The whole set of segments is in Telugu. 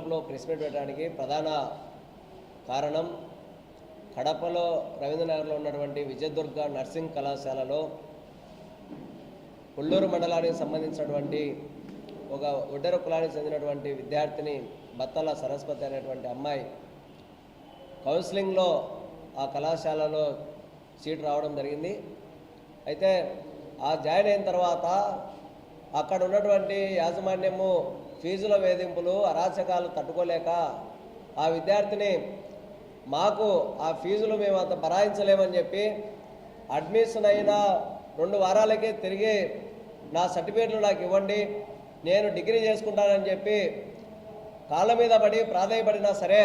క్లబ్లో ప్రెస్ మీట్ పెట్టడానికి ప్రధాన కారణం కడపలో రవీంద్రనగర్లో ఉన్నటువంటి విజయదుర్గ నర్సింగ్ కళాశాలలో కొల్లూరు మండలానికి సంబంధించినటువంటి ఒక ఒడ్డెర కులానికి చెందినటువంటి విద్యార్థిని బత్తల సరస్వతి అనేటువంటి అమ్మాయి కౌన్సిలింగ్లో ఆ కళాశాలలో సీట్ రావడం జరిగింది. అయితే ఆ జాయిన్ అయిన తర్వాత అక్కడ ఉన్నటువంటి యాజమాన్యము ఫీజుల వేధింపులు అరాచకాలు తట్టుకోలేక ఆ విద్యార్థిని మాకు ఆ ఫీజులు మేము అంత భరాయించలేమని చెప్పి అడ్మిషన్ అయిన రెండు వారాలకే తిరిగి నా సర్టిఫికేట్లు నాకు ఇవ్వండి నేను డిగ్రీ చేసుకుంటానని చెప్పి కాళ్ళ మీద పడి ప్రాధాయపడినా సరే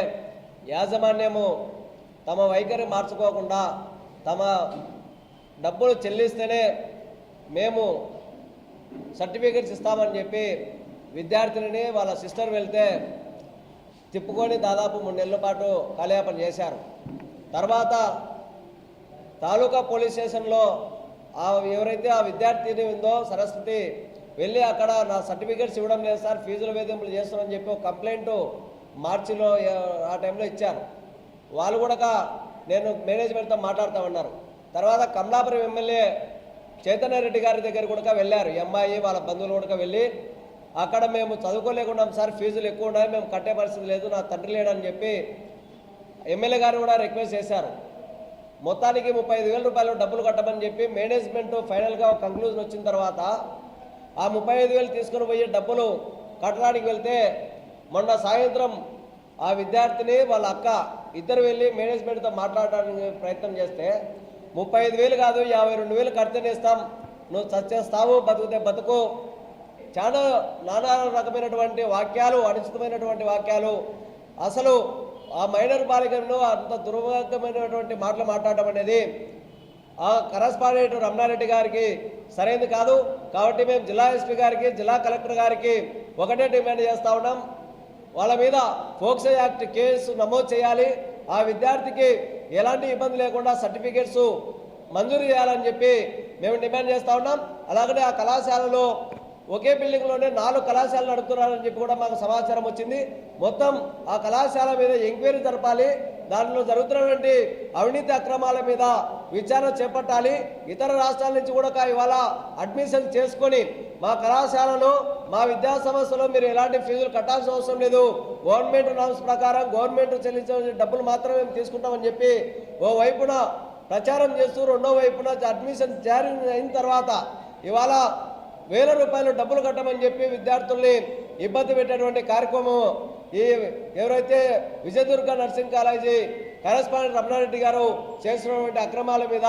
యాజమాన్యము తమ వైఖరి మార్చుకోకుండా తమ డబ్బులు చెల్లిస్తేనే మేము సర్టిఫికేట్స్ ఇస్తామని చెప్పి విద్యార్థినిని వాళ్ళ సిస్టర్ వెళ్తే తిప్పుకొని దాదాపు మూడు నెలల పాటు కాలయాపన చేశారు. తర్వాత తాలూకా పోలీస్ స్టేషన్లో ఆ ఎవరైతే ఆ విద్యార్థిని ఉందో సరస్వతి వెళ్ళి అక్కడ నా సర్టిఫికేట్స్ ఇవ్వడం లేదు సార్ ఫీజుల వేధింపులు చేస్తున్నారని చెప్పి ఒక కంప్లైంట్ మార్చిలో ఆ టైంలో ఇచ్చారు. వాళ్ళు కూడా నేను మేనేజ్మెంట్తో మాట్లాడతామన్నారు తర్వాత కమలాపురం ఎమ్మెల్యే చైతన్య రెడ్డి గారి దగ్గర కూడా వెళ్ళారు. ఎంఐ అమ్మాయి వాళ్ళ బంధువులు కూడా వెళ్ళి అక్కడ మేము చదువుకోలేకున్నాం సార్ ఫీజులు ఎక్కువ ఉన్నాయి మేము కట్టే పరిస్థితి లేదు నా తండ్రి లేడని చెప్పి ఎమ్మెల్యే గారు కూడా రిక్వెస్ట్ చేశారు. మొత్తానికి ముప్పై ఐదు వేల రూపాయలు డబ్బులు కట్టమని చెప్పి మేనేజ్మెంట్ ఫైనల్గా ఒక కంక్లూజన్ వచ్చిన తర్వాత ఆ ముప్పై ఐదు వేలు తీసుకుని పోయి డబ్బులు కట్టడానికి వెళ్తే మొన్న సాయంత్రం ఆ విద్యార్థిని వాళ్ళ అక్క ఇద్దరు వెళ్ళి మేనేజ్మెంట్తో మాట్లాడడానికి ప్రయత్నం చేస్తే ముప్పై ఐదు వేలు కాదు యాభై రెండు వేలు కడితేనే ఇస్తాం నువ్వు చచ్చేస్తావు బతుకుతే బతుకు చాలా నానా రకమైనటువంటి వాక్యాలు అనుచితమైనటువంటి వాక్యాలు. అసలు ఆ మైనర్ బాలికలను అంత దుర్మార్గమైనటువంటి మాటలు మాట్లాడటం అనేది ఆ కరస్పాండెంట్ రమణారెడ్డి గారికి సరైనది కాదు. కాబట్టి మేము జిల్లా ఎస్పీ గారికి జిల్లా కలెక్టర్ గారికి ఒకటే డిమాండ్ చేస్తా ఉన్నాం. వాళ్ళ మీద ఫోక్సో యాక్ట్ కేసు నమోదు చేయాలి. ఆ విద్యార్థికి ఎలాంటి ఇబ్బంది లేకుండా సర్టిఫికేట్స్ మంజూరు చేయాలని చెప్పి మేము డిమాండ్ చేస్తా ఉన్నాం. అలాగనే ఆ కళాశాలలో ఒకే బిల్డింగ్లోనే నాలుగు కళాశాలలు నడుపుతున్నారని చెప్పి కూడా మాకు సమాచారం వచ్చింది. మొత్తం ఆ కళాశాల మీద ఎంక్వైరీ జరపాలి. దానిలో జరుగుతున్నటువంటి అవినీతి అక్రమాల మీద విచారణ చేపట్టాలి. ఇతర రాష్ట్రాల నుంచి కూడా ఇవాళ అడ్మిషన్ చేసుకొని మా కళాశాలలో మా విద్యా సంస్థలో మీరు ఎలాంటి ఫీజులు కట్టాల్సిన అవసరం లేదు. గవర్నమెంట్ నామ్స్ ప్రకారం గవర్నమెంట్ చెల్లించే డబ్బులు మాత్రమే మేము తీసుకుంటామని చెప్పి ఓ వైపున ప్రచారం చేస్తూ రెండో వైపున అడ్మిషన్ జారీ అయిన తర్వాత ఇవాళ వేల రూపాయలు డబ్బులు కట్టమని చెప్పి విద్యార్థుల్ని ఇబ్బంది పెట్టేటువంటి కార్యక్రమం ఈ ఎవరైతే Vijayadurga nursing college correspondent Ramanareddy గారు చేస్తున్నటువంటి అక్రమాల మీద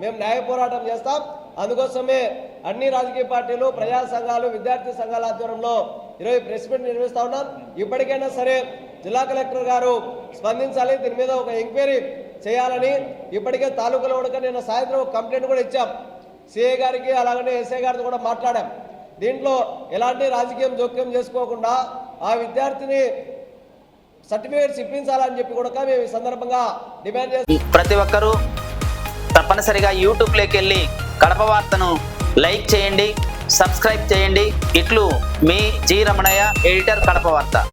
మేము న్యాయ పోరాటం చేస్తాం. అందుకోసమే అన్ని రాజకీయ పార్టీలు ప్రజా సంఘాలు విద్యార్థి సంఘాల ఆధ్వర్యంలో ఈరోజు ప్రెస్ మీట్ నిర్వహిస్తా ఉన్నాం. ఇప్పటికైనా సరే జిల్లా కలెక్టర్ గారు స్పందించాలి. దీని మీద ఒక ఎంక్వైరీ చేయాలని ఇప్పటికే తాలూకాలో కూడా నిన్న సాయంత్రం ఒక కంప్లైంట్ కూడా ఇచ్చాం. సిఏ గారికి అలాగనే ఎస్ఐ గారితో కూడా మాట్లాడాం. దీంట్లో ఎలాంటి రాజకీయం జోక్యం చేసుకోకుండా ఆ విద్యార్థిని సర్టిఫికేట్స్ ఇప్పించాలని చెప్పి కూడా మేము ఈ సందర్భంగా డిమాండ్ చేస్తాం ప్రతి ఒక్కరూ తప్పనిసరిగా యూట్యూబ్లోకి వెళ్ళి కడప వార్తను లైక్ చేయండి సబ్స్క్రైబ్ చేయండి. ఇట్లు మీ జి రమణయ్య ఎడిటర్ కడప వార్త.